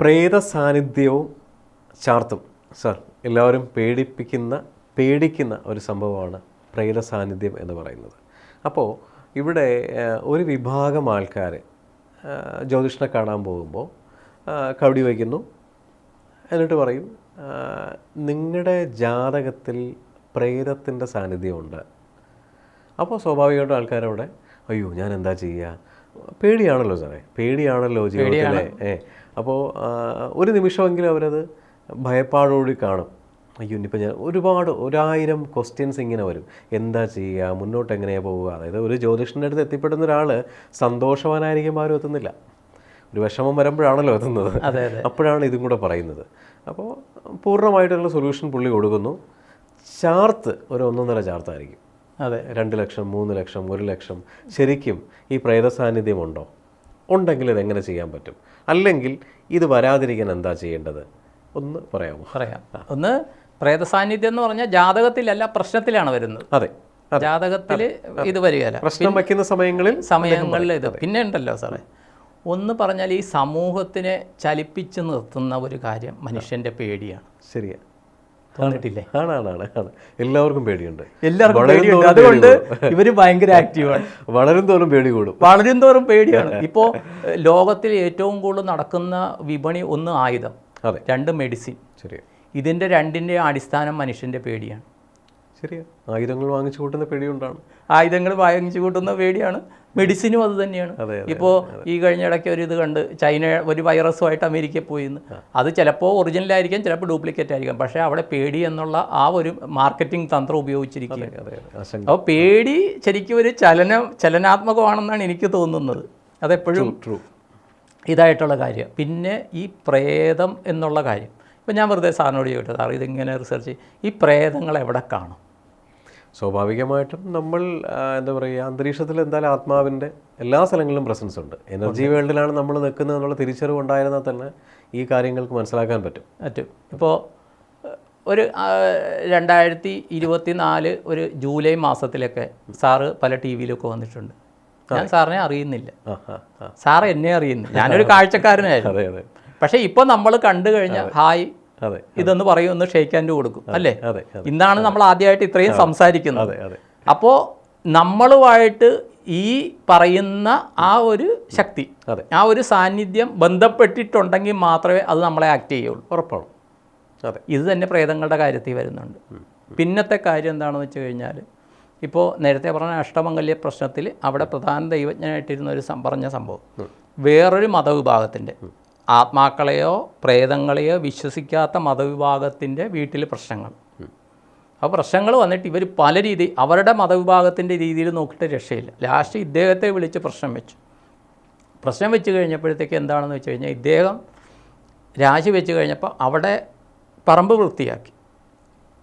പ്രേത സാന്നിധ്യവും ചാർത്തും. സർ എല്ലാവരും പേടിപ്പിക്കുന്ന പേടിക്കുന്ന ഒരു സംഭവമാണ് പ്രേത സാന്നിധ്യം എന്ന് പറയുന്നത്. അപ്പോൾ ഇവിടെ ഒരു വിഭാഗം ആൾക്കാർ ജ്യോതിഷനെ കാണാൻ പോകുമ്പോൾ കവടി വയ്ക്കുന്നു എന്നിട്ട് പറയും നിങ്ങളുടെ ജാതകത്തിൽ പ്രേതത്തിന്റെ സാന്നിധ്യമുണ്ട്. അപ്പോൾ സ്വാഭാവികമായിട്ടും ആൾക്കാരവിടെ അയ്യോ ഞാൻ എന്താ ചെയ്യുക പേടിയാണല്ലോ സാറേ പേടിയാണല്ലോ ജീവിതത്തിലെ ഏ അപ്പോൾ ഒരു നിമിഷമെങ്കിലും അവരത് ഭയപ്പാടോടി കാണും. അയ്യോ ഇനിയിപ്പോൾ ഞാൻ ഒരുപാട് ഒരായിരം ക്വസ്റ്റ്യൻസ് ഇങ്ങനെ വരും. എന്താ ചെയ്യുക മുന്നോട്ട് എങ്ങനെയാണ് പോവുക? അതായത് ഒരു ജ്യോതിഷന്റെ അടുത്ത് എത്തിപ്പെടുന്ന ഒരാൾ സന്തോഷവാനായിരിക്കും ആരും എത്തുന്നില്ല. ഒരു വിഷമം വരുമ്പോഴാണല്ലോ എത്തുന്നത്. അപ്പോഴാണ് ഇതും കൂടെ പറയുന്നത്. അപ്പോൾ പൂർണമായിട്ടുള്ള സൊല്യൂഷൻ പുള്ളി കൊടുക്കുന്നു. ചാർത്ത് ഒരു ഒന്നൊന്നര ചാർത്തായിരിക്കും അതെ. രണ്ട് ലക്ഷം മൂന്ന് ലക്ഷം ഒരു ലക്ഷം. ശരിക്കും ഈ പ്രേത സാന്നിധ്യമുണ്ടോ ഉണ്ടെങ്കിൽ ഇതെങ്ങനെ ചെയ്യാൻ പറ്റും? അല്ലെങ്കിൽ ഇത് വരാതിരിക്കാൻ എന്താ ചെയ്യേണ്ടത്? ഒന്ന് പറയാമോ? പറയാം. ഒന്ന് പ്രേത സാന്നിധ്യം എന്ന് പറഞ്ഞാൽ ജാതകത്തിലല്ല പ്രശ്നത്തിലാണ് വരുന്നത്. അതെ ജാതകത്തിൽ ഇത് വരികയല്ല. പ്രശ്നം വയ്ക്കുന്ന സമയങ്ങളിൽ സമയങ്ങളിൽ ഇത് പിന്നെ ഉണ്ടല്ലോ സാറേ. ഒന്ന് പറഞ്ഞാൽ ഈ സമൂഹത്തിനെ ചലിപ്പിച്ച് നിർത്തുന്ന ഒരു കാര്യം മനുഷ്യന്റെ പേടിയാണ്. ശരിയാ. തോന്നിട്ടില്ലേ ആണ് ആണ് ആണ് ആണ്. എല്ലാവർക്കും പേടിയുണ്ട്. എല്ലാവർക്കും പേടിയുണ്ട്. അതുകൊണ്ട് ഇവർ ഇവർ ഭയങ്കര ആക്റ്റീവാണ്. വളരും തോറും പേടി കൂടും. വളരും തോറും പേടിയാണ് ഇപ്പോൾ ലോകത്തിൽ ഏറ്റവും കൂടുതൽ നടക്കുന്ന വിപണി ഒന്ന് ആയുധം. രണ്ട് മെഡിസിൻ ശരി. ഇതിന്റെ രണ്ടിന്റെ അടിസ്ഥാനം മനുഷ്യന്റെ പേടിയാണ്. ശരിയാ ആയുധങ്ങൾ വാങ്ങിച്ചു കൂട്ടുന്ന പേടിയുണ്ടാണ്. ആയുധങ്ങൾ വാങ്ങിച്ചു കൂട്ടുന്ന പേടിയാണ്. മെഡിസിനും അത് തന്നെയാണ്. ഇപ്പോൾ ഈ കഴിഞ്ഞ ഇടയ്ക്ക് ഒരു ഇത് കണ്ട് ചൈന ഒരു വൈറസുമായിട്ട് അമേരിക്കയിൽ പോയിന്ന്. അത് ചിലപ്പോൾ ഒറിജിനൽ ആയിരിക്കാം ചിലപ്പോൾ ഡ്യൂപ്ലിക്കേറ്റ് ആയിരിക്കാം. പക്ഷേ അവിടെ പേടി എന്നുള്ള ആ ഒരു മാർക്കറ്റിംഗ് തന്ത്രം ഉപയോഗിച്ചിരിക്കുകയാണ്. അപ്പോൾ പേടി ശരിക്കും ഒരു ചലനം ചലനാത്മകമാണെന്നാണ് എനിക്ക് തോന്നുന്നത്. അതെപ്പോഴും ട്രൂ ഇതായിട്ടുള്ള കാര്യം. പിന്നെ ഈ പ്രേതം എന്നുള്ള കാര്യം. ഇപ്പം ഞാൻ വെറുതെ സാറിനോട് ചോദിച്ചു സാർ ഇതിങ്ങനെ റിസർച്ച് ഈ പ്രേതങ്ങൾ എവിടെ കാണും? സ്വാഭാവികമായിട്ടും നമ്മൾ എന്താ പറയുക അന്തരീക്ഷത്തിൽ എന്തായാലും ആത്മാവിന്റെ എല്ലാ സ്ഥലങ്ങളിലും പ്രസൻസ് ഉണ്ട്. എനർജി വേൾഡിലാണ് നമ്മൾ നിൽക്കുന്നത് എന്നുള്ള തിരിച്ചറിവ് ഉണ്ടായിരുന്നാൽ തന്നെ ഈ കാര്യങ്ങൾക്ക് മനസ്സിലാക്കാൻ പറ്റും. പറ്റും. ഇപ്പോൾ ഒരു രണ്ടായിരത്തി ഇരുപത്തി നാല് ഒരു ജൂലൈ മാസത്തിലൊക്കെ സാറ് പല ടി വിയിലൊക്കെ വന്നിട്ടുണ്ട്. ഞാൻ സാറിനെ അറിയുന്നില്ല. സാർ എന്നെ അറിയുന്നില്ല. ഞാനൊരു കാഴ്ചക്കാരനായിരുന്നു. പക്ഷേ ഇപ്പോൾ നമ്മൾ കണ്ടു കഴിഞ്ഞാൽ ഹായ് അതെ. ഇതെന്ന് പറയും ഒന്ന് ഷെയ്ക്ക് ഹാൻഡ് കൊടുക്കും. അല്ലേ? അതെ ഇന്നാണ് നമ്മൾ ആദ്യമായിട്ട് ഇത്രയും സംസാരിക്കുന്നത്. അപ്പോൾ നമ്മളുമായിട്ട് ഈ പറയുന്ന ആ ഒരു ശക്തി അതെ. ആ ഒരു സാന്നിധ്യം ബന്ധപ്പെട്ടിട്ടുണ്ടെങ്കിൽ മാത്രമേ അത് നമ്മളെ ആക്ട് ചെയ്യുള്ളൂ. ഉറപ്പാണ്. അതെ. ഇത് തന്നെ പ്രേതങ്ങളുടെ കാര്യത്തിൽ വരുന്നുണ്ട്. പിന്നത്തെ കാര്യം എന്താണെന്ന് വെച്ച് കഴിഞ്ഞാൽ ഇപ്പോൾ നേരത്തെ പറഞ്ഞ അഷ്ടമംഗല്യ പ്രശ്നത്തിൽ അവിടെ പ്രധാന ദൈവജ്ഞനായിട്ടിരുന്ന ഒരു പറഞ്ഞ സംഭവം. വേറൊരു മതവിഭാഗത്തിന്റെ. ആത്മാക്കളെയോ പ്രേതങ്ങളെയോ വിശ്വസിക്കാത്ത മതവിഭാഗത്തിന്റെ വീട്ടിൽ പ്രശ്നങ്ങൾ. അപ്പോൾ പ്രശ്നങ്ങൾ വന്നിട്ട് ഇവർ പല രീതി അവരുടെ മതവിഭാഗത്തിന്റെ രീതിയിൽ നോക്കിയിട്ട് രക്ഷയില്ല. ലാസ്റ്റ് ഇദ്ദേഹത്തെ വിളിച്ച് പ്രശ്നം വെച്ചു. പ്രശ്നം വെച്ച് കഴിഞ്ഞപ്പോഴത്തേക്ക് എന്താണെന്ന് വെച്ച് കഴിഞ്ഞാൽ ഇദ്ദേഹം രാശി വെച്ച് കഴിഞ്ഞപ്പോൾ അവിടെ പറമ്പ് വൃത്തിയാക്കി.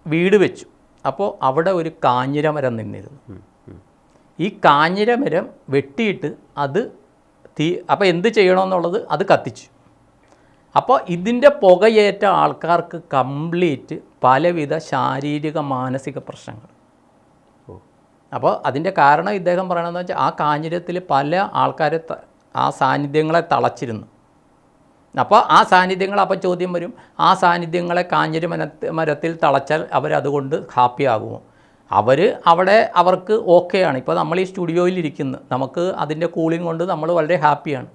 വീട് വെച്ചു. അപ്പോൾ അവിടെ ഒരു കാഞ്ഞിരമരം നിന്നിരുന്നു. ഈ കാഞ്ഞിരമരം വെട്ടിയിട്ട് അത് തീ അപ്പോൾ എന്ത് ചെയ്യണമെന്നുള്ളത് അത് കത്തിച്ചു. അപ്പോൾ ഇതിന്റെ പുകയേറ്റ ആൾക്കാർക്ക് കംപ്ലീറ്റ് പലവിധ ശാരീരിക മാനസിക പ്രശ്നങ്ങൾ. അപ്പോൾ അതിന്റെ കാരണം ഇദ്ദേഹം പറയണമെന്ന് വെച്ചാൽ ആ കാഞ്ഞിരത്തിൽ പല ആൾക്കാരെ ആ സാന്നിധ്യങ്ങളെ തളച്ചിരുന്നു. അപ്പോൾ ആ സാന്നിധ്യങ്ങൾ അപ്പോൾ ചോദ്യം വരും. ആ സാന്നിധ്യങ്ങളെ കാഞ്ഞിരി മരത്ത് മരത്തിൽ തളച്ചാൽ അവരതുകൊണ്ട് ഹാപ്പി ആകുമോ? അവർ അവിടെ അവർക്ക് ഓക്കെയാണ് ഇപ്പോൾ നമ്മൾ ഈ സ്റ്റുഡിയോയിൽ ഇരിക്കുന്നു. നമുക്ക് അതിന്റെ കൂളിംഗ് കൊണ്ട് നമ്മൾ വളരെ ഹാപ്പിയാണ്.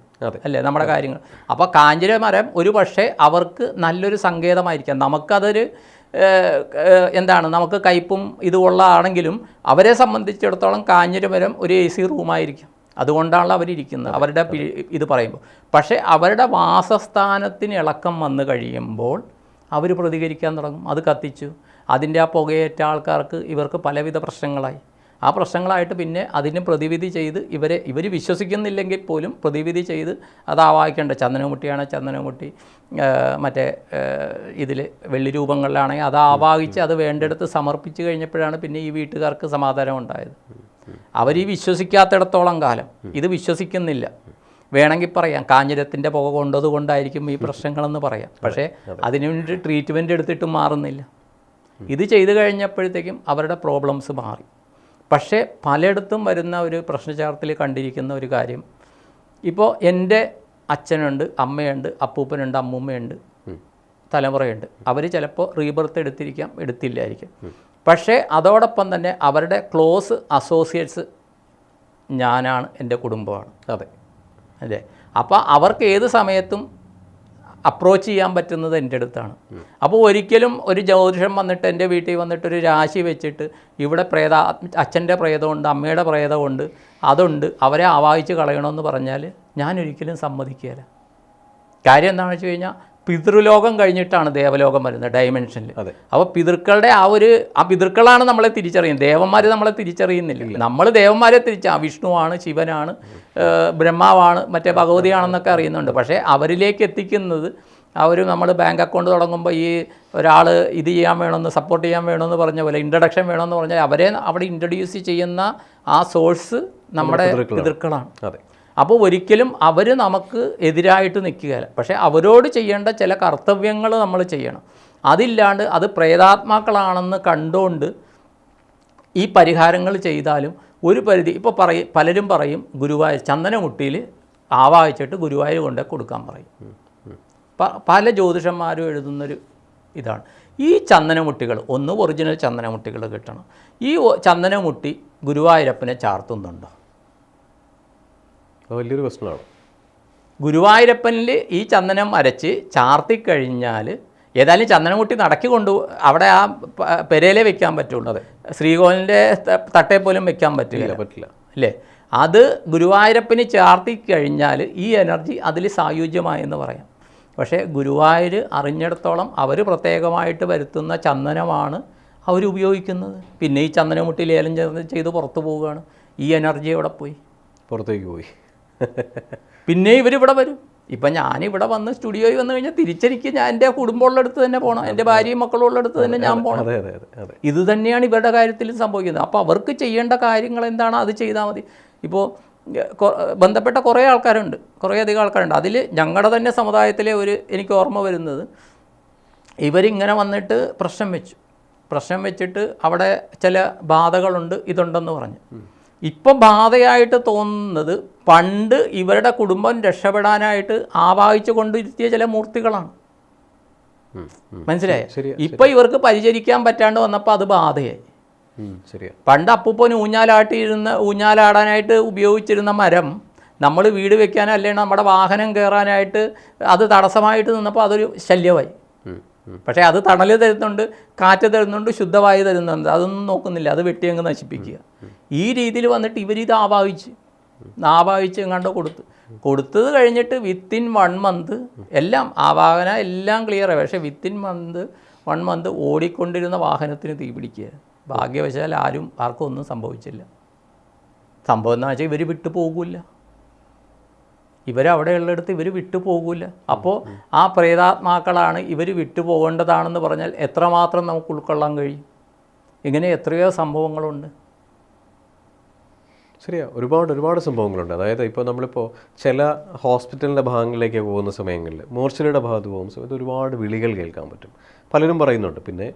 അല്ലേ? നമ്മുടെ കാര്യങ്ങൾ. അപ്പോൾ കാഞ്ചിര മരം ഒരു പക്ഷേ അവർക്ക് നല്ലൊരു സങ്കേതമായിരിക്കാം. നമുക്കതൊരു എന്താണ്? നമുക്ക് കയ്പും ഇതുമുള്ള ആണെങ്കിലും അവരെ സംബന്ധിച്ചിടത്തോളം കാഞ്ഞിരമരം ഒരു എ സി റൂമായിരിക്കും. അതുകൊണ്ടാണ് അവരിയ്ക്കുന്നത് അവരുടെ ഇത് പറയുമ്പോൾ. പക്ഷേ അവരുടെ വാസസ്ഥാനത്തിന് ഇളക്കം വന്നു കഴിയുമ്പോൾ അവർ പ്രതികരിക്കാൻ തുടങ്ങും. അത് കത്തിച്ചു. അതിന്റെ ആ പുകയേറ്റ ആൾക്കാർക്ക് ഇവർക്ക് പലവിധ പ്രശ്നങ്ങളായി. ആ പ്രശ്നങ്ങളായിട്ട് പിന്നെ അതിന് പ്രതിവിധി ചെയ്ത് ഇവരെ ഇവർ വിശ്വസിക്കുന്നില്ലെങ്കിൽ പോലും പ്രതിവിധി ചെയ്ത് അത് ആവാഹിക്കേണ്ട ചന്ദനമുട്ടിയാണ് ചന്ദനമുട്ടി ആ, മറ്റേ ഇതിൽ വെള്ളി രൂപങ്ങളിലാണെങ്കിൽ അത് ആവാഹിച്ച് അത് വേണ്ടിടത്ത് സമർപ്പിച്ച് കഴിഞ്ഞപ്പോഴാണ് പിന്നെ ഈ വീട്ടുകാർക്ക് സമാധാനം ഉണ്ടായത്. അവർ ഈ വിശ്വസിക്കാത്തിടത്തോളം കാലം ഇത് വിശ്വസിക്കുന്നില്ല. വേണമെങ്കിൽ പറയാം കാഞ്ഞിരത്തിന്റെ പുക കൊണ്ടത് കൊണ്ടായിരിക്കും ഈ പ്രശ്നങ്ങളെന്ന് പറയാം. പക്ഷേ അതിനു വേണ്ടി ട്രീറ്റ്മെന്റ് എടുത്തിട്ടും മാറുന്നില്ല. ഇത് ചെയ്തു കഴിഞ്ഞപ്പോഴത്തേക്കും അവരുടെ പ്രോബ്ലംസ് മാറി. പക്ഷേ പലയിടത്തും വരുന്ന ഒരു പ്രശ്നചാർത്തിൽ കണ്ടിരിക്കുന്ന ഒരു കാര്യം. ഇപ്പോൾ എന്റെ അച്ഛനുണ്ട് അമ്മയുണ്ട് അപ്പൂപ്പനുണ്ട് അമ്മൂമ്മയുണ്ട് തലമുറയുണ്ട്. അവർ ചിലപ്പോൾ റീബർത്ത് എടുത്തിരിക്കാം എടുത്തില്ലായിരിക്കും. പക്ഷേ അതോടൊപ്പം തന്നെ അവരുടെ ക്ലോസ് അസോസിയേറ്റ്സ് ഞാനാണ് എന്റെ കുടുംബമാണ്. അതെ. അല്ലേ? അപ്പോൾ അവർക്ക് ഏത് സമയത്തും അപ്രോച്ച് ചെയ്യാൻ പറ്റുന്നത് എന്റെ അടുത്താണ്. അപ്പോൾ ഒരിക്കലും ഒരു ജ്യോതിഷം വന്നിട്ട് എന്റെ വീട്ടിൽ വന്നിട്ട് ഒരു രാശി വെച്ചിട്ട് ഇവിടെ പ്രേത അച്ഛന്റെ പ്രേതമുണ്ട് അമ്മയുടെ പ്രേതമുണ്ട് അതുണ്ട് അവരെ ആവാഹിച്ച് കളയണമെന്ന് പറഞ്ഞാൽ ഞാൻ ഒരിക്കലും സമ്മതിക്കുകയില്ല. കാര്യം എന്താണെന്ന് വെച്ച് കഴിഞ്ഞാൽ പിതൃലോകം കഴിഞ്ഞിട്ടാണ് ദേവലോകം വരുന്നത് ഡയമെൻഷനിൽ. അപ്പോൾ പിതൃക്കളുടെ ആ ഒരു ആ പിതൃക്കളാണ് നമ്മളെ തിരിച്ചറിയുന്നത്. ദേവന്മാർ നമ്മളെ തിരിച്ചറിയുന്നില്ല. നമ്മൾ ദേവന്മാരെ തിരിച്ച വിഷ്ണുവാണ് ശിവനാണ് ബ്രഹ്മാവാണ് മറ്റേ ഭഗവതിയാണെന്നൊക്കെ അറിയുന്നുണ്ട്. പക്ഷേ അവരിലേക്ക് എത്തിക്കുന്നത് അവർ നമ്മൾ ബാങ്ക് അക്കൗണ്ട് തുടങ്ങുമ്പോൾ ഈ ഒരാൾ ഇത് ചെയ്യാൻ വേണമെന്ന് സപ്പോർട്ട് ചെയ്യാൻ വേണമെന്ന് പറഞ്ഞ പോലെ ഇൻട്രഡക്ഷൻ വേണമെന്ന് പറഞ്ഞാൽ അവരെ അവിടെ ഇൻട്രൊഡ്യൂസ് ചെയ്യുന്ന ആ സോഴ്സ് നമ്മുടെ പിതൃക്കളാണ്. അതെ. അപ്പോൾ ഒരിക്കലും അവർ നമുക്ക് എതിരായിട്ട് നിൽക്കുകയില്ല. പക്ഷേ അവരോട് ചെയ്യേണ്ട ചില കർത്തവ്യങ്ങൾ നമ്മൾ ചെയ്യണം. അതില്ലാണ്ട് അത് പ്രേതാത്മാക്കളാണെന്ന് കണ്ടുകൊണ്ട് ഈ പരിഹാരങ്ങൾ ചെയ്താലും ഒരു പരിധി ഇപ്പോൾ പറയും പലരും പറയും ഗുരുവായൂർ ചന്ദനമുട്ടിയിൽ ആവാഹിച്ചിട്ട് ഗുരുവായൂർ കൊണ്ട് കൊടുക്കാൻ പറയും. പല ജ്യോതിഷന്മാരും എഴുതുന്നൊരു ഇതാണ്. ഈ ചന്ദനമുട്ടികൾ ഒന്ന് ഒറിജിനൽ ചന്ദനമുട്ടികൾ കിട്ടണം. ഈ ചന്ദനമുട്ടി ഗുരുവായൂരപ്പനെ ചാർത്തുന്നുണ്ടോ? അത് വലിയൊരു പ്രശ്നമാണ്. ഗുരുവായൂരപ്പനിൽ ഈ ചന്ദനം അരച്ച് ചാർത്തിക്കഴിഞ്ഞാൽ ഏതായാലും ചന്ദനമുട്ടി നടക്കി കൊണ്ടു അവിടെ ആ പെരയിലേ വെക്കാൻ പറ്റുള്ളൂ. ശ്രീകോലിന്റെ തട്ടേ പോലും വെക്കാൻ പറ്റില്ല. പറ്റില്ല. അല്ലേ? അത് ഗുരുവായൂരപ്പന് ചാർത്തി കഴിഞ്ഞാൽ ഈ എനർജി അതിൽ സായുജ്യമായെന്ന് പറയാം. പക്ഷേ ഗുരുവായൂർ അറിഞ്ഞിടത്തോളം അവർ പ്രത്യേകമായിട്ട് വരുത്തുന്ന ചന്ദനമാണ് അവർ ഉപയോഗിക്കുന്നത്. പിന്നെ ഈ ചന്ദനമുട്ടി ലേലം ചെന്ന് ചെയ്ത് പുറത്തു പോവുകയാണ്. ഈ എനർജി എവിടെ പോയി? പുറത്തേക്ക് പോയി. പിന്നെ ഇവരിവിടെ വരും. ഇപ്പം ഞാനിവിടെ വന്ന് സ്റ്റുഡിയോയിൽ വന്നു കഴിഞ്ഞാൽ തിരിച്ചെനിക്ക് ഞാൻ എന്റെ കുടുംബമുള്ളടുത്ത് തന്നെ പോകണം എന്റെ ഭാര്യയും മക്കളും ഉള്ളിടത്ത് തന്നെ ഞാൻ പോകണം അതെ അതെ അതെ അതെ. ഇത് തന്നെയാണ് ഇവരുടെ കാര്യത്തിൽ സംഭവിക്കുന്നത്. അപ്പോൾ അവർക്ക് ചെയ്യേണ്ട കാര്യങ്ങൾ എന്താണ്? അത് ചെയ്താൽ മതി. ഇപ്പോൾ ബന്ധപ്പെട്ട കുറേ ആൾക്കാരുണ്ട്. കുറേ അധികം ആൾക്കാരുണ്ട്. അതിൽ ഞങ്ങളുടെ തന്നെ സമുദായത്തിലെ ഒരു എനിക്ക് ഓർമ്മ വരുന്നത് ഇവരിങ്ങനെ വന്നിട്ട് പ്രശ്നം വെച്ചു. പ്രശ്നം വെച്ചിട്ട് അവിടെ ചില ബാധകളുണ്ട് ഇതുണ്ടെന്ന് പറഞ്ഞു. ഇപ്പം ബാധയായിട്ട് തോന്നുന്നത് പണ്ട് ഇവരുടെ കുടുംബം രക്ഷപ്പെടാനായിട്ട് ആവാഹിച്ചു കൊണ്ടിരുത്തിയ ചില മൂർത്തികളാണ്. മനസ്സിലായ? ഇപ്പൊ ഇവർക്ക് പരിചരിക്കാൻ പറ്റാണ്ട് വന്നപ്പോൾ അത് ബാധയായി. പണ്ട് അപ്പൂപ്പൻ ഊഞ്ഞാലാട്ടിയിരുന്ന ഊഞ്ഞാലാടാനായിട്ട് ഉപയോഗിച്ചിരുന്ന മരം നമ്മൾ വീട് വെക്കാനോ അല്ലെങ്കിൽ നമ്മുടെ വാഹനം കയറാനായിട്ട് അത് തടസ്സമായിട്ട് നിന്നപ്പോൾ അതൊരു ശല്യമായി. പക്ഷേ അത് തണൽ തരുന്നുണ്ട് കാറ്റ് തരുന്നുണ്ട് ശുദ്ധവായു തരുന്നുണ്ട്. അതൊന്നും നോക്കുന്നില്ല. അത് വെട്ടി അങ്ങ് നശിപ്പിക്കുക ഈ രീതിയിൽ വന്നിട്ട് ഇവരിത് ആവാഹിച്ച് ആവാഹിച്ച് എങ്ങാണ്ട് കൊടുത്ത്. കൊടുത്തത് കഴിഞ്ഞിട്ട് വിത്തിൻ വൺ മന്ത് എല്ലാം ആവാഹന എല്ലാം ക്ലിയറായി പക്ഷേ വിത്തിൻ മന്ത് വൺ മന്ത് ഓടിക്കൊണ്ടിരുന്ന വാഹനത്തിന് തീ പിടിക്കുക. ഭാഗ്യവശാൽ ആരും ആർക്കും ഒന്നും സംഭവിച്ചില്ല. സംഭവം എന്ന് വെച്ചാൽ ഇവർ വിട്ടു പോകില്ല. ഇവരവിടെയുള്ളിടത്ത് ഇവർ വിട്ടു പോകില്ല അപ്പോൾ ആ പ്രേതാത്മാക്കളാണ് ഇവർ വിട്ടു പോകേണ്ടതാണെന്ന് പറഞ്ഞാൽ എത്രമാത്രം നമുക്ക് ഉൾക്കൊള്ളാൻ കഴിയും? ഇങ്ങനെ എത്രയോ സംഭവങ്ങളുണ്ട്. ശരിയാ. ഒരുപാട് ഒരുപാട് സംഭവങ്ങളുണ്ട്. അതായത് ഇപ്പോൾ നമ്മളിപ്പോൾ ചില ഹോസ്പിറ്റലിന്റെ ഭാഗങ്ങളിലേക്ക് പോകുന്ന സമയങ്ങളിൽ മോർച്ചറിയുടെ ഭാഗത്ത് പോകുന്ന സമയത്ത് ഒരുപാട് വിളികൾ കേൾക്കാൻ പറ്റും. പലരും പറയുന്നുണ്ട്. പിന്നെ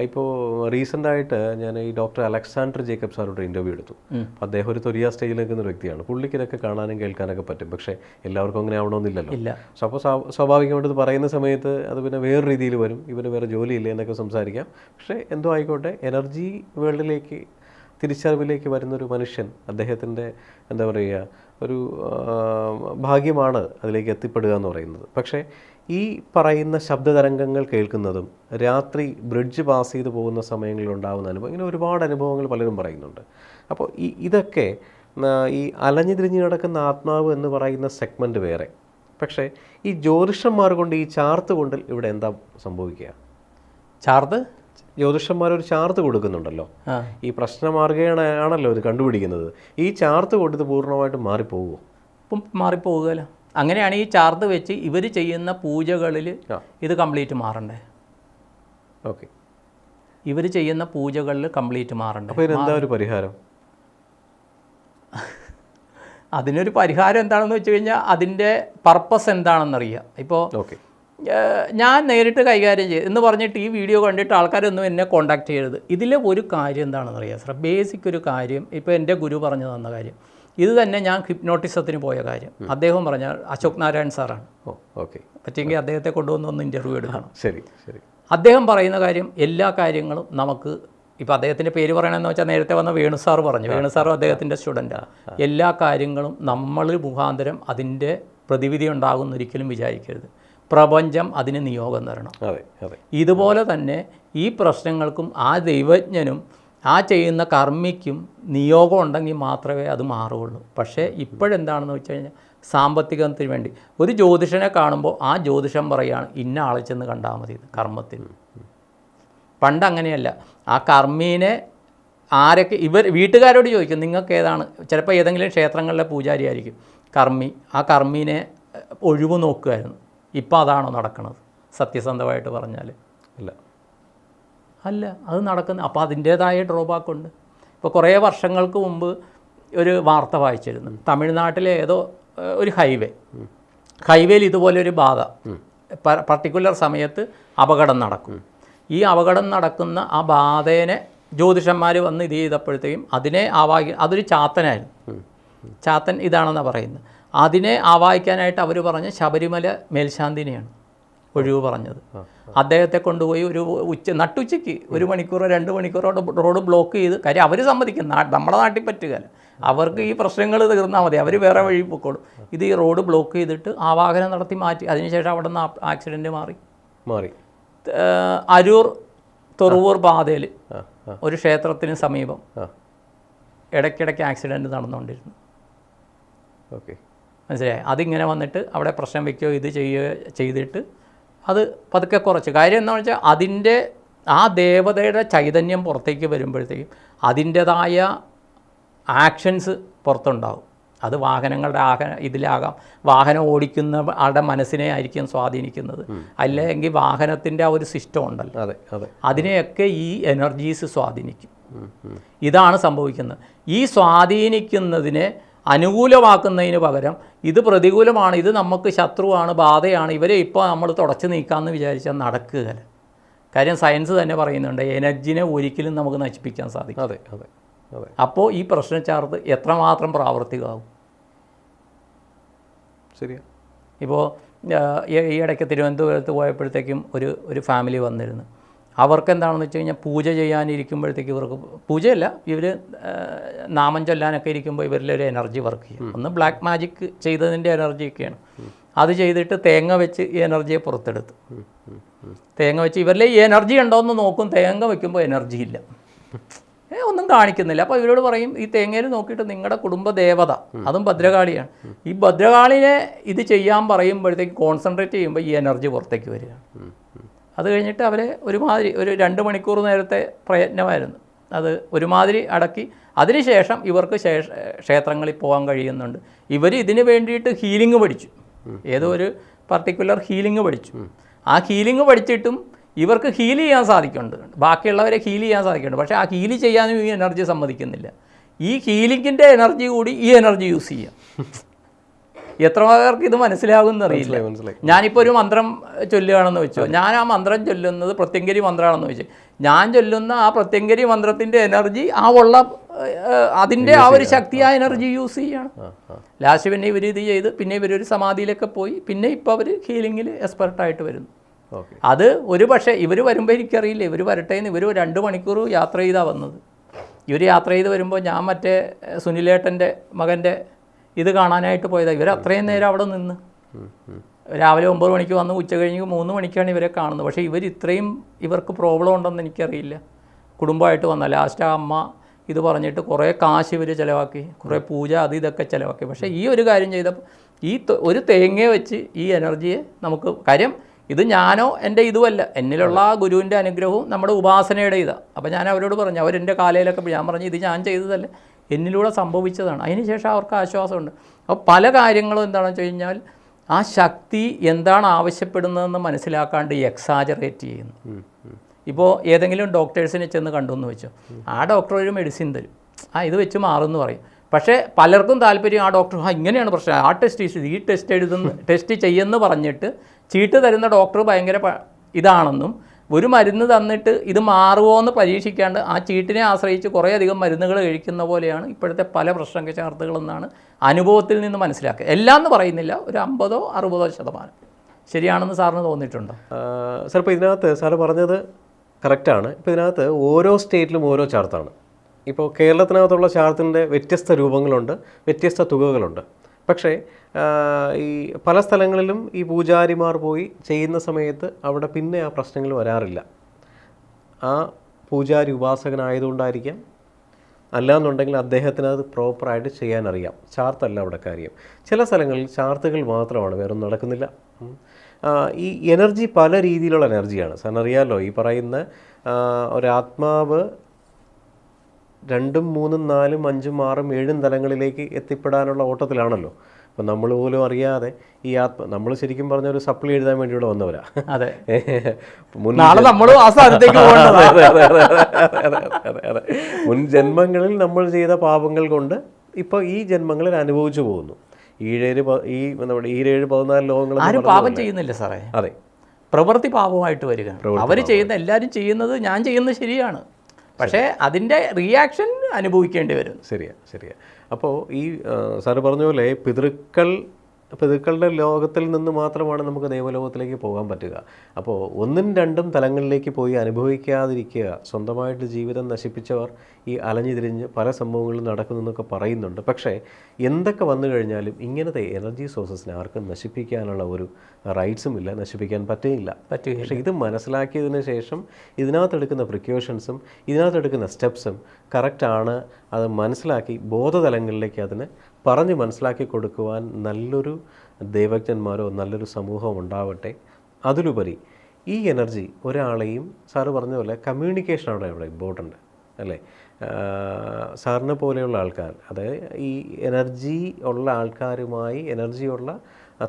ഇപ്പോൾ റീസെന്റായിട്ട് ഞാൻ ഈ ഡോക്ടർ അലക്സാണ്ടർ ജേക്കബ് സാറോട് ഇന്റർവ്യൂ എടുത്തു. അപ്പോൾ അദ്ദേഹം ഒരു തൊരിയ സ്റ്റേജിൽ നിൽക്കുന്ന ഒരു വ്യക്തിയാണ്. പുള്ളിക്ക് ഇതൊക്കെ കാണാനും കേൾക്കാനൊക്കെ പറ്റും. പക്ഷേ എല്ലാവർക്കും അങ്ങനെ ആവണമെന്നില്ലല്ലോ. ഇല്ല. സോ അപ്പോൾ സ്വാ- സ്വാഭാവികമായിട്ട് ഇത് പറയുന്ന സമയത്ത് അത് പിന്നെ വേറെ രീതിയിൽ വരും. ഇവന് വേറെ ജോലിയില്ല എന്നൊക്കെ സംസാരിക്കാം. പക്ഷേ എന്തോ ആയിക്കോട്ടെ എനർജി വേൾഡിലേക്ക് തിരിച്ചറിവിലേക്ക് വരുന്നൊരു മനുഷ്യൻ അദ്ദേഹത്തിന്റെ എന്താ പറയുക ഒരു ഭാഗ്യമാണ് അതിലേക്ക് എത്തിപ്പെടുക എന്ന് പറയുന്നത്. പക്ഷേ ഈ പറയുന്ന ശബ്ദതരംഗങ്ങൾ കേൾക്കുന്നതും രാത്രി ബ്രിഡ്ജ് പാസ് ചെയ്ത് പോകുന്ന സമയങ്ങളിൽ ഉണ്ടാകുന്ന അനുഭവം ഇങ്ങനെ ഒരുപാട് അനുഭവങ്ങൾ പലരും പറയുന്നുണ്ട്. അപ്പോൾ ഈ ഇതൊക്കെ ഈ അലഞ്ഞു തിരിഞ്ഞു കിടക്കുന്ന ആത്മാവ് എന്ന് പറയുന്ന സെഗ്മെന്റ് വേറെ. പക്ഷേ ഈ ജ്യോതിഷന്മാർ കൊണ്ട് ഈ ചാർത്ത് കൊണ്ട് ഇവിടെ എന്താ സംഭവിക്കുക? ചാർത്ത്? ജ്യോതിഷന്മാർ ഒരു ചാർത്ത് കൊടുക്കുന്നുണ്ടല്ലോ. ഈ പ്രശ്നമാർഗേണ ആണല്ലോ ഇത് കണ്ടുപിടിക്കുന്നത്. ഈ ചാർത്ത് കൊണ്ട് ഇത് പൂർണമായിട്ടും മാറിപ്പോകുമോ മാറിപ്പോകുകയല്ലോ അങ്ങനെയാണ് ഈ ചാർത്ത് വെച്ച് ഇവർ ചെയ്യുന്ന പൂജകളിൽ ഇത് കംപ്ലീറ്റ് മാറണ്ടേ? ഓക്കെ. ഇവർ ചെയ്യുന്ന പൂജകളിൽ കംപ്ലീറ്റ് മാറണ്ടേ? അപ്പോൾ ഒരു പരിഹാരം? അതിനൊരു പരിഹാരം എന്താണെന്ന് വെച്ച് കഴിഞ്ഞാൽ അതിന്റെ പർപ്പസ് എന്താണെന്നറിയാം. ഇപ്പോൾ ഓക്കെ. ഞാൻ നേരിട്ട് കൈകാര്യം ചെയ്ത് എന്ന് പറഞ്ഞിട്ട് ഈ വീഡിയോ കണ്ടിട്ട് ആൾക്കാരൊന്നും എന്നെ കോണ്ടാക്ട് ചെയ്യരുത്. ഇതിലെ ഒരു കാര്യം എന്താണെന്ന് അറിയാം സാർ ബേസിക് ഒരു കാര്യം ഇപ്പോൾ എന്റെ ഗുരു പറഞ്ഞു തന്ന കാര്യം. ഇത് തന്നെ ഞാൻ ഹിപ്നോട്ടിസത്തിന് പോയ കാര്യം. അദ്ദേഹം പറഞ്ഞ അശോക് നാരായൺ സാറാണ്. Oh okay. പറ്റിയെങ്കിൽ അദ്ദേഹത്തെ കൊണ്ടുവന്ന് ഒന്ന് ഇന്റർവ്യൂ എടുക്കണം. ശരി ശരി. അദ്ദേഹം പറയുന്ന കാര്യം എല്ലാ കാര്യങ്ങളും നമുക്ക് ഇപ്പോൾ അദ്ദേഹത്തിന്റെ പേര് പറയണമെന്ന് വെച്ചാൽ നേരത്തെ വന്ന വേണു സാർ പറഞ്ഞു. വേണു സാറും അദ്ദേഹത്തിന്റെ സ്റ്റുഡന്റാണ് എല്ലാ കാര്യങ്ങളും നമ്മൾ മുഖാന്തരം അതിന്റെ പ്രതിവിധി ഉണ്ടാകുമെന്ന് ഒരിക്കലും വിചാരിക്കരുത്. പ്രപഞ്ചം അതിന് നിയോഗം തരണം. ഇതുപോലെ തന്നെ ഈ പ്രശ്നങ്ങൾക്കും ആ ദൈവജ്ഞനും ആ ചെയ്യുന്ന കർമ്മിക്കും നിയോഗം ഉണ്ടെങ്കിൽ മാത്രമേ അത് മാറുകയുള്ളൂ. പക്ഷേ ഇപ്പോഴെന്താണെന്ന് വെച്ച് കഴിഞ്ഞാൽ സാമ്പത്തികത്തിന് വേണ്ടി ഒരു ജ്യോതിഷനെ കാണുമ്പോൾ ആ ജ്യോതിഷം പറയുകയാണ് ഇന്ന ആളെ ചെന്ന് കണ്ടാൽ മതി കർമ്മത്തിൽ. പണ്ട് അങ്ങനെയല്ല. ആ കർമ്മീനെ ആരൊക്കെ ഇവർ വീട്ടുകാരോട് ചോദിക്കും നിങ്ങൾക്ക് ഏതാണ്? ചിലപ്പോൾ ഏതെങ്കിലും ക്ഷേത്രങ്ങളിലെ പൂജാരി ആയിരിക്കും കർമ്മി ആ കർമ്മീനെ ഒഴിവ് നോക്കുമായിരുന്നു. ഇപ്പോൾ അതാണോ നടക്കുന്നത് സത്യസന്ധമായിട്ട് പറഞ്ഞാൽ ഇല്ല. അല്ല അത് നടക്കുന്ന അപ്പോൾ അതിന്റേതായ ഡ്രോബാക്ക് ഉണ്ട്. ഇപ്പോൾ കുറേ വർഷങ്ങൾക്ക് മുമ്പ് ഒരു വാർത്ത വായിച്ചിരുന്നു. തമിഴ്നാട്ടിലെ ഏതോ ഒരു ഹൈവേ ഹൈവേയിൽ ഇതുപോലെ ഒരു ബാധ. പർട്ടിക്കുലർ സമയത്ത് അപകടം നടക്കും. ഈ അപകടം നടക്കുന്ന ആ ബാധേനെ ജ്യോതിഷന്മാർ വന്ന് ഇത് ചെയ്തപ്പോഴത്തേക്കും അതിനെ ആവാഹി അതൊരു ചാത്തനായിരുന്നു. ചാത്തൻ ഇതാണെന്നാണ് പറയുന്നത്. അതിനെ ആവാഹിക്കാനായിട്ട് അവർ പറഞ്ഞ ശബരിമല മേൽശാന്തിനെയാണ്. ഒഴിവ് പറഞ്ഞത്. അദ്ദേഹത്തെ കൊണ്ടുപോയി ഒരു ഉച്ച നട്ടുച്ചയ്ക്ക് ഒരു മണിക്കൂറോ രണ്ട് മണിക്കൂറോ റോഡ് ബ്ലോക്ക് ചെയ്ത് കാര്യം അവർ സമ്മതിക്കും. നമ്മുടെ നാട്ടിൽ പറ്റുകയല്ല അവർക്ക് ഈ പ്രശ്നങ്ങൾ തീർന്നാൽ മതി. അവർ വേറെ വഴി പൊക്കോളും. ഇത് ഈ റോഡ് ബ്ലോക്ക് ചെയ്തിട്ട് ആ വാഹനം നടത്തി മാറ്റി. അതിനുശേഷം അവിടെ നിന്ന് ആക്സിഡന്റ് മാറി. മാറി. അരൂർ തൊറുവൂർ പാതയിൽ ഒരു ക്ഷേത്രത്തിന് സമീപം ഇടയ്ക്കിടയ്ക്ക് ആക്സിഡന്റ് നടന്നുകൊണ്ടിരുന്നു. ഓക്കെ. മനസ്സിലായി? അതിങ്ങനെ വന്നിട്ട് അവിടെ പ്രശ്നം വയ്ക്കുകയോ ഇത് ചെയ്യുകയോ ചെയ്തിട്ട് അത് പതുക്കെ കുറച്ച്. കാര്യം എന്താണെന്ന് വെച്ചാൽ അതിന്റെ ആ ദേവതയുടെ ചൈതന്യം പുറത്തേക്ക് വരുമ്പോഴത്തേക്കും അതിന്റെതായ ആക്ഷൻസ് പുറത്തുണ്ടാകും അത് വാഹനങ്ങളുടെ ആഹ ഇതിലാകാം. വാഹനം ഓടിക്കുന്ന ആളുടെ മനസ്സിനെ ആയിരിക്കും സ്വാധീനിക്കുന്നത്. അല്ലെങ്കിൽ വാഹനത്തിന്റെ ആ ഒരു സിസ്റ്റം ഉണ്ടല്ലോ. അതെ അതെ. അതിനെയൊക്കെ ഈ എനർജീസ് സ്വാധീനിക്കും. ഇതാണ് സംഭവിക്കുന്നത്. ഈ സ്വാധീനിക്കുന്നതിനെ അനുകൂലമാക്കുന്നതിന് പകരം ഇത് പ്രതികൂലമാണ് ഇത് നമുക്ക് ശത്രുവാണ് ബാധയാണ് ഇവരെ ഇപ്പോൾ നമ്മൾ തുടച്ചു നീക്കാമെന്ന് വിചാരിച്ചാൽ നടക്കുകയല്ല. കാര്യം സയൻസ് തന്നെ പറയുന്നുണ്ട് എനർജിനെ ഒരിക്കലും നമുക്ക് നശിപ്പിക്കാൻ സാധിക്കും അതെ അതെ അതെ. അപ്പോൾ ഈ പ്രശ്നച്ചാർത്ത് എത്രമാത്രം പ്രാവർത്തികമാകും? ശരിയാ. ഇപ്പോൾ ഈ ഇടയ്ക്ക് തിരുവനന്തപുരത്ത് പോയപ്പോഴത്തേക്കും ഒരു ഒരു ഫാമിലി വന്നിരുന്നു. അവർക്ക് എന്താണെന്ന് വെച്ച് കഴിഞ്ഞാൽ പൂജ ചെയ്യാനിരിക്കുമ്പോഴത്തേക്ക് ഇവർക്ക് പൂജയല്ല ഇവർ നാമം ചൊല്ലാനൊക്കെ ഇരിക്കുമ്പോൾ ഇവരിലൊരു എനർജി വർക്ക് ചെയ്യും. ഒന്ന് ബ്ലാക്ക് മാജിക് ചെയ്തതിന്റെ എനർജിയൊക്കെയാണ്. അത് ചെയ്തിട്ട് തേങ്ങ വെച്ച് ഈ എനർജിയെ പുറത്തെടുത്തു. തേങ്ങ വെച്ച് ഇവരിലെ ഈ എനർജി ഉണ്ടോയെന്ന് നോക്കും തേങ്ങ വെക്കുമ്പോൾ എനർജി ഇല്ല. ഒന്നും കാണിക്കുന്നില്ല. അപ്പോൾ ഇവരോട് പറയും ഈ തേങ്ങയിൽ നോക്കിയിട്ട് നിങ്ങളുടെ കുടുംബ ദേവത അതും ഭദ്രകാളിയാണ്. ഈ ഭദ്രകാളിനെ ഇത് ചെയ്യാൻ പറയുമ്പോഴത്തേക്ക് കോൺസെൻട്രേറ്റ് ചെയ്യുമ്പോൾ ഈ എനർജി പുറത്തേക്ക് വരികയാണ്. അത് കഴിഞ്ഞിട്ട് അവരെ ഒരുമാതിരി ഒരു രണ്ട് മണിക്കൂർ നേരത്തെ പ്രയത്നമായിരുന്നു. അത് ഒരുമാതിരി അടക്കി. അതിനുശേഷം ഇവർക്ക് ശേഷ ക്ഷേത്രങ്ങളിൽ പോകാൻ കഴിയുന്നുണ്ട്. ഇവർ ഇതിന് വേണ്ടിയിട്ട് ഹീലിംഗ് പഠിച്ചു. ഏതോ ഒരു പർട്ടിക്കുലർ ഹീലിംഗ് പഠിച്ചു. ആ ഹീലിംഗ് പഠിച്ചിട്ടും ഇവർക്ക് ഹീൽ ചെയ്യാൻ സാധിക്കുന്നുണ്ട്. ബാക്കിയുള്ളവരെ ഹീൽ ചെയ്യാൻ സാധിക്കുന്നുണ്ട്. പക്ഷേ ആ ഹീൽ ചെയ്യാനും ഈ എനർജി സമ്മതിക്കുന്നില്ല. ഈ ഹീലിങ്ങിന്റെ എനർജി കൂടി ഈ എനർജി യൂസ് ചെയ്യാം. എത്ര പേർക്ക് ഇത് മനസ്സിലാകുമെന്ന് അറിയില്ല. ഞാനിപ്പോൾ ഒരു മന്ത്രം ചൊല്ലുകയാണെന്ന് വെച്ചു. ഞാൻ ആ മന്ത്രം ചൊല്ലുന്നത് പ്രത്യങ്കരി മന്ത്രമാണെന്ന് വെച്ചു. ഞാൻ ചൊല്ലുന്ന ആ പ്രത്യങ്കരി മന്ത്രത്തിന്റെ എനർജി ആ ഉള്ള അതിന്റെ ആ ഒരു ശക്തി ആ എനർജി യൂസ് ചെയ്യണം ലാസ്റ്റ് പിന്നെ ഇവർ ഇത് ചെയ്ത് പിന്നെ ഇവരൊരു സമാധിയിലൊക്കെ പോയി പിന്നെ ഇപ്പോൾ അവർ ഹീലിങ്ങിൽ എക്സ്പെർട്ടായിട്ട് വരുന്നു. അത് ഒരു പക്ഷേ ഇവർ വരുമ്പോൾ എനിക്കറിയില്ല. ഇവർ വരട്ടെ എന്ന് ഇവർ രണ്ട് മണിക്കൂർ യാത്ര ചെയ്താണ് വന്നത്. ഇവർ യാത്ര ചെയ്ത് വരുമ്പോൾ ഞാൻ മറ്റേ സുനിലേട്ടന്റെ മകന്റെ ഇത് കാണാനായിട്ട് പോയതാണ് ഇവർ അത്രയും നേരം അവിടെ നിന്ന്. രാവിലെ ഒമ്പത് മണിക്ക് വന്ന് ഉച്ച കഴിഞ്ഞ് മൂന്ന് മണിക്കാണ് ഇവരെ കാണുന്നത്. പക്ഷേ ഇവർ ഇത്രയും ഇവർക്ക് പ്രോബ്ലം ഉണ്ടെന്ന് എനിക്കറിയില്ല. കുടുംബമായിട്ട് വന്ന. ലാസ്റ്റ് ആ അമ്മ ഇത് പറഞ്ഞിട്ട് കുറേ കാശ് ഇവർ ചിലവാക്കി. കുറേ പൂജ അത് ഇതൊക്കെ ചിലവാക്കി. പക്ഷേ ഈ ഒരു കാര്യം ചെയ്തപ്പോൾ ഈ ഒരു തേങ്ങയെ വെച്ച് ഈ എനർജിയെ നമുക്ക് കാര്യം ഇത് ഞാനോ എന്റെ ഇതുമല്ല. എന്നിലുള്ള ആ ഗുരുവിന്റെ അനുഗ്രഹവും നമ്മുടെ ഉപാസനയുടെ ഇതാണ് അപ്പോൾ ഞാൻ അവരോട് പറഞ്ഞു അവരെന്റെ കാലയിലൊക്കെ ഞാൻ പറഞ്ഞു ഇത് ഞാൻ ചെയ്തതല്ല. എന്നിലൂടെ സംഭവിച്ചതാണ്. അതിനുശേഷം അവർക്ക് ആശ്വാസമുണ്ട്. അപ്പോൾ പല കാര്യങ്ങളും എന്താണെന്ന് വെച്ച് കഴിഞ്ഞാൽ ആ ശക്തി എന്താണ് ആവശ്യപ്പെടുന്നതെന്ന് മനസ്സിലാക്കാണ്ട് എക്സാജറേറ്റ് ചെയ്യുന്നു. ഇപ്പോൾ ഏതെങ്കിലും ഡോക്ടേഴ്സിനെ ചെന്ന് കണ്ടു എന്ന് വെച്ചു. ആ ഡോക്ടർ ഒരു മെഡിസിൻ തരും. ആ ഇത് വെച്ച് മാറും എന്ന് പറയും. പക്ഷേ പലർക്കും താല്പര്യം ആ ഡോക്ടർ ആ ഇങ്ങനെയാണ് പ്രശ്നം. ആ ടെസ്റ്റ് ചെയ്ത് ഈ ടെസ്റ്റ് എഴുതുന്ന ടെസ്റ്റ് ചെയ്യുമെന്ന് പറഞ്ഞിട്ട് ചീട്ട് തരുന്ന ഡോക്ടർ ഭയങ്കര ഇതാണെന്നും ഒരു മരുന്ന് തന്നിട്ട് ഇത് മാറുമോ എന്ന് പരീക്ഷിക്കാണ്ട് ആ ചീട്ടിനെ ആശ്രയിച്ച് കുറേയധികം മരുന്നുകൾ കഴിക്കുന്ന പോലെയാണ് ഇപ്പോഴത്തെ പല പ്രശ്ന ചേർത്തുകളെന്നാണ് അനുഭവത്തിൽ നിന്ന് മനസ്സിലാക്കുക. എല്ലാം എന്ന് പറയുന്നില്ല ഒരു അമ്പതോ അറുപതോ ശതമാനം. ശരിയാണെന്ന് സാറിന് തോന്നിയിട്ടുണ്ടോ? സാർ ഇപ്പോൾ ഇതിനകത്ത് സാറ് പറഞ്ഞത് കറക്റ്റാണ് ഇപ്പോൾ ഇതിനകത്ത് ഓരോ സ്റ്റേറ്റിലും ഓരോ ചാർത്താണ്. ഇപ്പോൾ കേരളത്തിനകത്തുള്ള ചാർത്തിന്റെ വ്യത്യസ്ത രൂപങ്ങളുണ്ട് വ്യത്യസ്ത തുകകളുണ്ട്. പക്ഷേ ഈ പല സ്ഥലങ്ങളിലും ഈ പൂജാരിമാർ പോയി ചെയ്യുന്ന സമയത്ത് അവിടെ പിന്നെ ആ പ്രശ്നങ്ങൾ വരാറില്ല. ആ പൂജാരി ഉപാസകനായതുകൊണ്ടായിരിക്കാം. അല്ലാന്നുണ്ടെങ്കിൽ അദ്ദേഹത്തിന് അത് പ്രോപ്പറായിട്ട് ചെയ്യാൻ അറിയാം ചാർത്തല്ല അവിടെ കാര്യം. ചില സ്ഥലങ്ങളിൽ ചാർത്തുകൾ മാത്രമാണ് വേറൊന്നും നടക്കുന്നില്ല. ഈ എനർജി പല രീതിയിലുള്ള എനർജിയാണ്. സാറിന് അറിയാമല്ലോ ഈ പറയുന്ന ഒരാത്മാവ് രണ്ടും മൂന്നും നാലും അഞ്ചും ആറും ഏഴും തലങ്ങളിലേക്ക് എത്തിപ്പെടാനുള്ള ഓട്ടത്തിലാണല്ലോ. അപ്പം നമ്മൾ പോലും അറിയാതെ ഈ ആത്മ നമ്മൾ ശരിക്കും പറഞ്ഞ ഒരു സപ്ലി എഴുതാൻ വേണ്ടിയുള്ള വന്നവരാ. അതെ. മുൻ ജന്മങ്ങളിൽ നമ്മൾ ചെയ്ത പാപങ്ങൾ കൊണ്ട് ഇപ്പോൾ ഈ ജന്മങ്ങളിൽ അനുഭവിച്ചു പോകുന്നു. ഈഴേഴ് ഈ നമ്മുടെ ഈരേഴ് പതിനാല് ലോകങ്ങൾ ആരും പാപം ചെയ്യുന്നില്ല സാറേ. അതെ. പ്രവൃത്തി പാപമായിട്ട് വരിക. അവർ ചെയ്യുന്ന എല്ലാവരും ചെയ്യുന്നത് ഞാൻ ചെയ്യുന്നത് ശരിയാണ്. പക്ഷേ അതിന്റെ റിയാക്ഷൻ അനുഭവിക്കേണ്ടി വരും. ശരിയാ ശരിയാ. അപ്പോൾ ഈ സാറ് പറഞ്ഞ പോലെ പിതൃക്കൾ പിതൃക്കളുടെ ലോകത്തിൽ നിന്ന് മാത്രമാണ് നമുക്ക് ദൈവലോകത്തിലേക്ക് പോകാൻ പറ്റുക. അപ്പോൾ ഒന്നും രണ്ടും തലങ്ങളിലേക്ക് പോയി അനുഭവിക്കാതിരിക്കുക സ്വന്തമായിട്ട് ജീവിതം നശിപ്പിച്ചവർ ഈ അലഞ്ഞു തിരിഞ്ഞ് പല സംഭവങ്ങളും നടക്കുന്നെന്നൊക്കെ പറയുന്നുണ്ട്. പക്ഷേ എന്തൊക്കെ വന്നു കഴിഞ്ഞാലും ഇങ്ങനത്തെ എനർജി സോഴ്സസിനെ ആർക്കും നശിപ്പിക്കാനുള്ള ഒരു റൈറ്റ്സും ഇല്ല നശിപ്പിക്കാൻ പറ്റുകയില്ല. പറ്റുകയില്ല. പക്ഷേ ഇത് മനസ്സിലാക്കിയതിന് ശേഷം ഇതിനകത്തെടുക്കുന്ന പ്രിക്കോഷൻസും ഇതിനകത്തെടുക്കുന്ന സ്റ്റെപ്സും കറക്റ്റാണ്. അത് മനസ്സിലാക്കി ബോധതലങ്ങളിലേക്ക് അതിനെ പറഞ്ഞ് മനസ്സിലാക്കി കൊടുക്കുവാൻ നല്ലൊരു ദൈവജ്ഞന്മാരോ നല്ലൊരു സമൂഹം ഉണ്ടാവട്ടെ. അതിലുപരി ഈ എനർജി ഒരാളെയും സാറ് പറഞ്ഞ പോലെ കമ്മ്യൂണിക്കേഷനാണ് ഇവിടെ ഇമ്പോർട്ടന്റ് അല്ലേ? സാറിനെ പോലെയുള്ള ആൾക്കാർ അതായത് ഈ എനർജി ഉള്ള ആൾക്കാരുമായി എനർജിയുള്ള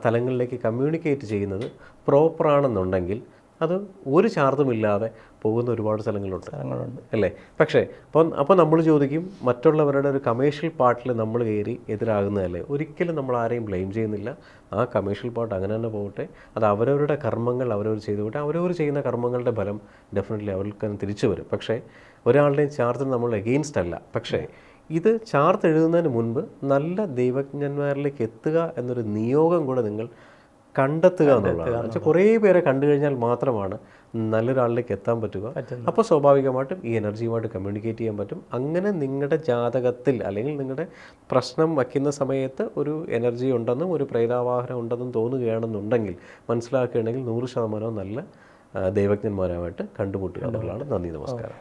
തലങ്ങളിലേക്ക് കമ്മ്യൂണിക്കേറ്റ് ചെയ്യുന്നത് പ്രോപ്പറാണെന്നുണ്ടെങ്കിൽ അത് ഒരു ചാർജും ഇല്ലാതെ പോകുന്ന ഒരുപാട് സ്ഥലങ്ങളുണ്ട്. സ്ഥലങ്ങളുണ്ട്. അല്ലേ? പക്ഷേ അപ്പം അപ്പോൾ നമ്മൾ ചോദിക്കും മറ്റുള്ളവരുടെ ഒരു കമേഴ്ഷ്യൽ പാർട്ടിൽ നമ്മൾ കയറി എതിരാകുന്നതല്ലേ? ഒരിക്കലും നമ്മൾ ആരെയും ബ്ലെയിം ചെയ്യുന്നില്ല. ആ കമേഴ്ഷ്യൽ പാർട്ട് അങ്ങനെ തന്നെ പോകട്ടെ. അത് അവരവരുടെ കർമ്മങ്ങൾ അവരവർ ചെയ്തു പോട്ടെ. അവരവർ ചെയ്യുന്ന കർമ്മങ്ങളുടെ ഫലം ഡെഫിനറ്റ്ലി അവർക്ക് തന്നെ തിരിച്ചു വരും. പക്ഷേ ഒരാളുടെയും ചാർജ് നമ്മൾ എഗെയിൻസ്റ്റ് അല്ല. പക്ഷേ ഇത് ചാർത്ത് എഴുതുന്നതിന് മുൻപ് നല്ല ദൈവജ്ഞന്മാരിലേക്ക് എത്തുക എന്നൊരു നിയോഗം കൂടെ നിങ്ങൾ കണ്ടെത്തുക എന്നുള്ളതാണ്. വെച്ചാൽ കുറേ പേരെ കണ്ടു കഴിഞ്ഞാൽ മാത്രമാണ് നല്ലൊരാളിലേക്ക് എത്താൻ പറ്റുക. അപ്പോൾ സ്വാഭാവികമായിട്ടും ഈ എനർജിയുമായിട്ട് കമ്മ്യൂണിക്കേറ്റ് ചെയ്യാൻ പറ്റും. അങ്ങനെ നിങ്ങളുടെ ജാതകത്തിൽ അല്ലെങ്കിൽ നിങ്ങളുടെ പ്രശ്നം വയ്ക്കുന്ന സമയത്ത് ഒരു എനർജി ഉണ്ടെന്നും ഒരു പ്രേതാവാഹനം ഉണ്ടെന്നും തോന്നുകയാണെന്നുണ്ടെങ്കിൽ മനസ്സിലാക്കുകയാണെങ്കിൽ നൂറ് ശതമാനവും നല്ല ദൈവജ്ഞന്മാരുമായിട്ട് കണ്ടുമുട്ടുക എന്നുള്ളതാണ്. നന്ദി നമസ്കാരം.